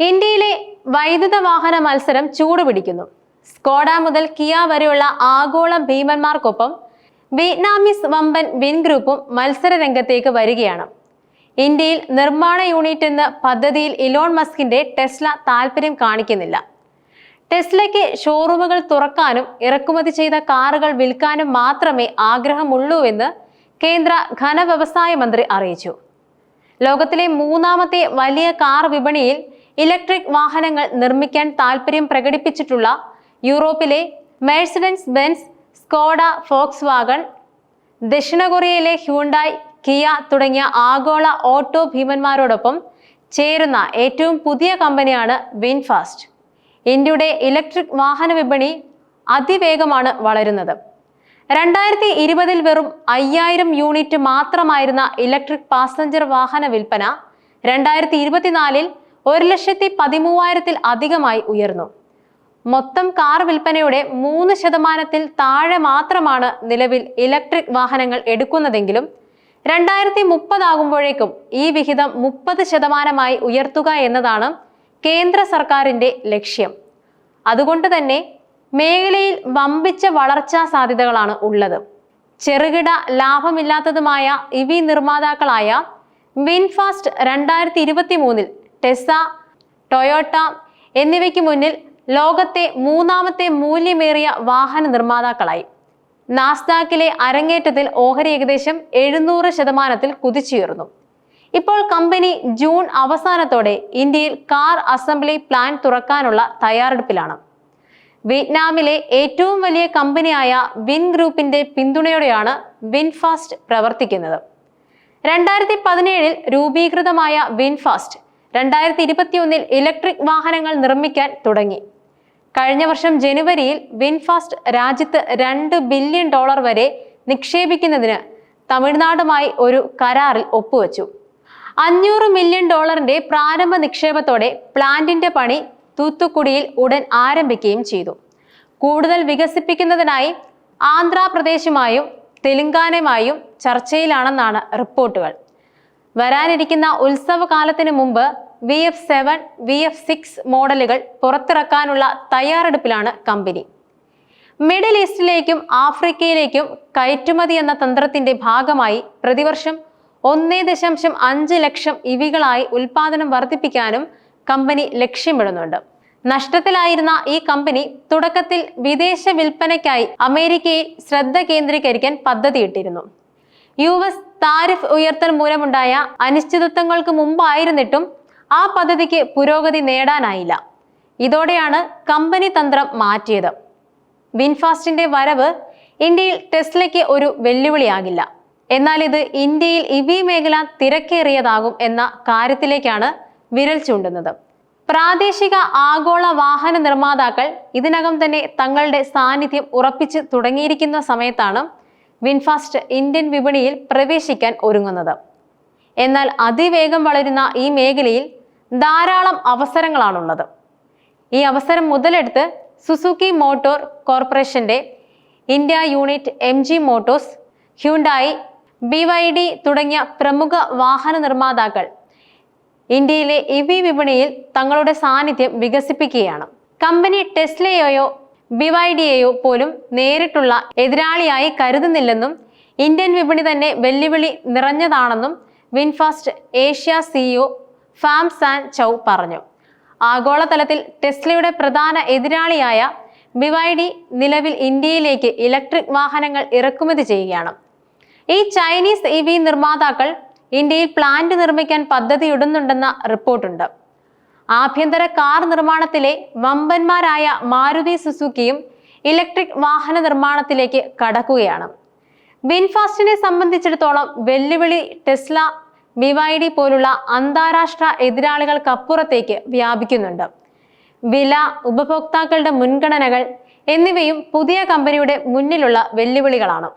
ഇന്ത്യയിലെ വൈദ്യുത വാഹന മത്സരം ചൂടുപിടിക്കുന്നു സ്കോഡ മുതൽ കിയ വരെയുള്ള ആഗോള ഭീമന്മാർക്കൊപ്പം വിയറ്റ്നാമീസ് വമ്പൻ വിൻ ഗ്രൂപ്പും മത്സര രംഗത്തേക്ക് വരികയാണ്. ഇന്ത്യയിൽ നിർമ്മാണ യൂണിറ്റ് എന്ന പദ്ധതിയിൽ ഇലോൺ മസ്കിന്റെ ടെസ്ല താല്പര്യം കാണിക്കുന്നില്ല. ടെസ്ലയ്ക്ക് ഷോറൂമുകൾ തുറക്കാനും ഇറക്കുമതി ചെയ്ത കാറുകൾ വിൽക്കാനും മാത്രമേ ആഗ്രഹമുള്ളൂ എന്ന് കേന്ദ്ര ഘനവ്യവസായ മന്ത്രി അറിയിച്ചു. ലോകത്തിലെ മൂന്നാമത്തെ വലിയ കാർ വിപണിയിൽ ഇലക്ട്രിക് വാഹനങ്ങൾ നിർമ്മിക്കാൻ താൽപ്പര്യം പ്രകടിപ്പിച്ചിട്ടുള്ള യൂറോപ്പിലെ Mercedes Benz Skoda Volkswagen ദക്ഷിണ കൊറിയയിലെ ഹ്യൂണ്ടായ് കിയ തുടങ്ങിയ ആഗോള ഓട്ടോ ഭീമന്മാരോടൊപ്പം ചേരുന്ന ഏറ്റവും പുതിയ കമ്പനിയാണ് വിൻഫാസ്റ്റ്. ഇന്ത്യയുടെ ഇലക്ട്രിക് വാഹന വിപണി അതിവേഗമാണ് വളരുന്നത്. രണ്ടായിരത്തി ഇരുപതിൽ വെറും അയ്യായിരം യൂണിറ്റ് മാത്രമായിരുന്ന ഇലക്ട്രിക് പാസഞ്ചർ വാഹന വിൽപ്പന രണ്ടായിരത്തി ഇരുപത്തിനാലിൽ ഒരു ലക്ഷത്തി പതിമൂവായിരത്തിൽ അധികമായി ഉയർന്നു. മൊത്തം കാർ വിൽപ്പനയുടെ മൂന്ന് ശതമാനത്തിൽ താഴെ മാത്രമാണ് നിലവിൽ ഇലക്ട്രിക് വാഹനങ്ങൾ എടുക്കുന്നതെങ്കിലും രണ്ടായിരത്തി മുപ്പതാകുമ്പോഴേക്കും ഈ വിഹിതം മുപ്പത് ശതമാനമായി ഉയർത്തുക എന്നതാണ് കേന്ദ്ര സർക്കാരിന്റെ ലക്ഷ്യം. അതുകൊണ്ട് തന്നെ മേഖലയിൽ വമ്പിച്ച വളർച്ചാ സാധ്യതകളാണ് ഉള്ളത്. ചെറുകിട ലാഭമില്ലാത്തതുമായ ഇവി നിർമ്മാതാക്കളായ വിൻഫാസ്റ്റ് രണ്ടായിരത്തി ഇരുപത്തി മൂന്നിൽ ടെസ ടൊയോട്ട എന്നിവയ്ക്ക് മുന്നിൽ ലോകത്തെ മൂന്നാമത്തെ മൂല്യമേറിയ വാഹന നിർമ്മാതാക്കളായി. നാസ്ദാക്കിലെ അരങ്ങേറ്റത്തിൽ ഓഹരി ഏകദേശം എഴുന്നൂറ് ശതമാനത്തിൽ കുതിച്ചുയർന്നു. ഇപ്പോൾ കമ്പനി ജൂൺ അവസാനത്തോടെ ഇന്ത്യയിൽ കാർ അസംബ്ലി പ്ലാൻ തുറക്കാനുള്ള തയ്യാറെടുപ്പിലാണ്. വിയറ്റ്നാമിലെ ഏറ്റവും വലിയ കമ്പനിയായ വിൻ ഗ്രൂപ്പിന്റെ പിന്തുണയോടെയാണ് വിൻഫാസ്റ്റ് പ്രവർത്തിക്കുന്നത്. രണ്ടായിരത്തി പതിനേഴിൽ രൂപീകൃതമായ വിൻഫാസ്റ്റ് രണ്ടായിരത്തി ഇരുപത്തിയൊന്നിൽ ഇലക്ട്രിക് വാഹനങ്ങൾ നിർമ്മിക്കാൻ തുടങ്ങി. കഴിഞ്ഞ വർഷം ജനുവരിയിൽ വിൻഫാസ്റ്റ് രാജ്യത്ത് രണ്ട് ബില്യൺ ഡോളർ വരെ നിക്ഷേപിക്കുന്നതിന് തമിഴ്നാടുമായി ഒരു കരാറിൽ ഒപ്പുവച്ചു. അഞ്ഞൂറ് മില്യൺ ഡോളറിന്റെ പ്രാരംഭ നിക്ഷേപത്തോടെ പ്ലാന്റിന്റെ പണി തൂത്തുക്കുടിയിൽ ഉടൻ ആരംഭിക്കുകയും ചെയ്തു. കൂടുതൽ വികസിപ്പിക്കുന്നതിനായി ആന്ധ്രാപ്രദേശുമായും തെലുങ്കാനയുമായും ചർച്ചയിലാണെന്നാണ് റിപ്പോർട്ടുകൾ. വരാനിരിക്കുന്ന ഉത്സവകാലത്തിന് മുമ്പ് V F seven V F six മോഡലുകൾ പുറത്തിറക്കാനുള്ള തയ്യാറെടുപ്പിലാണ് കമ്പനി. മിഡിൽ ഈസ്റ്റിലേക്കും ആഫ്രിക്കയിലേക്കും കയറ്റുമതി എന്ന തന്ത്രത്തിന്റെ ഭാഗമായി പ്രതിവർഷം ഒന്നേ ദശാംശം അഞ്ച് ലക്ഷം ഇവികളായി ഉൽപാദനം വർദ്ധിപ്പിക്കാനും കമ്പനി ലക്ഷ്യമിടുന്നുണ്ട്. നഷ്ടത്തിലായിരുന്ന ഈ കമ്പനി തുടക്കത്തിൽ വിദേശ വിൽപ്പനയ്ക്കായി അമേരിക്കയിൽ ശ്രദ്ധ കേന്ദ്രീകരിക്കാൻ പദ്ധതിയിട്ടിരുന്നു. യു എസ് താരിഫ് ഉയർത്തൽ മൂലമുണ്ടായ അനിശ്ചിതത്വങ്ങൾക്ക് മുമ്പായിരുന്നിട്ടും ആ പദ്ധതിക്ക് പുരോഗതി നേടാനായില്ല. ഇതോടെയാണ് കമ്പനി തന്ത്രം മാറ്റിയത്. വിൻഫാസ്റ്റിന്റെ വരവ് ഇന്ത്യയിൽ ടെസ്ലയ്ക്ക് ഒരു വെല്ലുവിളിയാകില്ല. എന്നാൽ ഇത് ഇന്ത്യയിൽ ഇവി മേഖല തിരക്കേറിയതാകും എന്ന കാര്യത്തിലേക്കാണ് വിരൽ ചൂണ്ടുന്നത്. പ്രാദേശിക ആഗോള വാഹന നിർമ്മാതാക്കൾ ഇതിനകം തന്നെ തങ്ങളുടെ സാന്നിധ്യം ഉറപ്പിച്ച് തുടങ്ങിയിരിക്കുന്ന സമയത്താണ് വിൻഫാസ്റ്റ് ഇന്ത്യൻ വിപണിയിൽ പ്രവേശിക്കാൻ ഒരുങ്ങുന്നത്. എന്നാൽ അതിവേഗം വളരുന്ന ഈ മേഖലയിൽ ധാരാളം അവസരങ്ങളാണുള്ളത്. ഈ അവസരം മുതലെടുത്ത് സുസുക്കി മോട്ടോർ കോർപ്പറേഷന്റെ India unit M G motors Hyundai B Y D തുടങ്ങിയ പ്രമുഖ വാഹന നിർമ്മാതാക്കൾ ഇന്ത്യയിലെ ഇ വി വിപണിയിൽ തങ്ങളുടെ സാന്നിധ്യം വികസിപ്പിക്കുകയാണ്. കമ്പനി ടെസ്ലയെയോ ബി വൈ ബിവൈഡിയെയോ പോലും നേരിട്ടുള്ള എതിരാളിയായി കരുതുന്നില്ലെന്നും ഇന്ത്യൻ വിപണി തന്നെ വെല്ലുവിളി നിറഞ്ഞതാണെന്നും VinFast Asia CEO Pham Sanh Chau പറഞ്ഞു. ആഗോളതലത്തിൽ ടെസ്ലയുടെ പ്രധാന എതിരാളിയായ ബിവൈഡി നിലവിൽ ഇന്ത്യയിലേക്ക് ഇലക്ട്രിക് വാഹനങ്ങൾ ഇറക്കുമതി ചെയ്യുകയാണ്. ഈ ചൈനീസ് ഇ വി നിർമ്മാതാക്കൾ ഇന്ത്യയിൽ പ്ലാന്റ് നിർമ്മിക്കാൻ പദ്ധതിയിടുന്നുണ്ടെന്ന റിപ്പോർട്ടുണ്ട്. ആഭ്യന്തര കാർ നിർമ്മാണത്തിലെ വമ്പന്മാരായ മാരുതി സുസുക്കിയും ഇലക്ട്രിക് വാഹന നിർമ്മാണത്തിലേക്ക് കടക്കുകയാണ്. വിൻഫാസ്റ്റിനെ സംബന്ധിച്ചിടത്തോളം വെല്ലുവിളി ടെസ്ല ബിവൈഡി പോലുള്ള അന്താരാഷ്ട്ര എതിരാളികൾക്കപ്പുറത്തേക്ക് വ്യാപിക്കുന്നുണ്ട്. വില ഉപഭോക്താക്കളുടെ മുൻഗണനകൾ എന്നിവയും പുതിയ കമ്പനിയുടെ മുന്നിലുള്ള വെല്ലുവിളികളാണ്.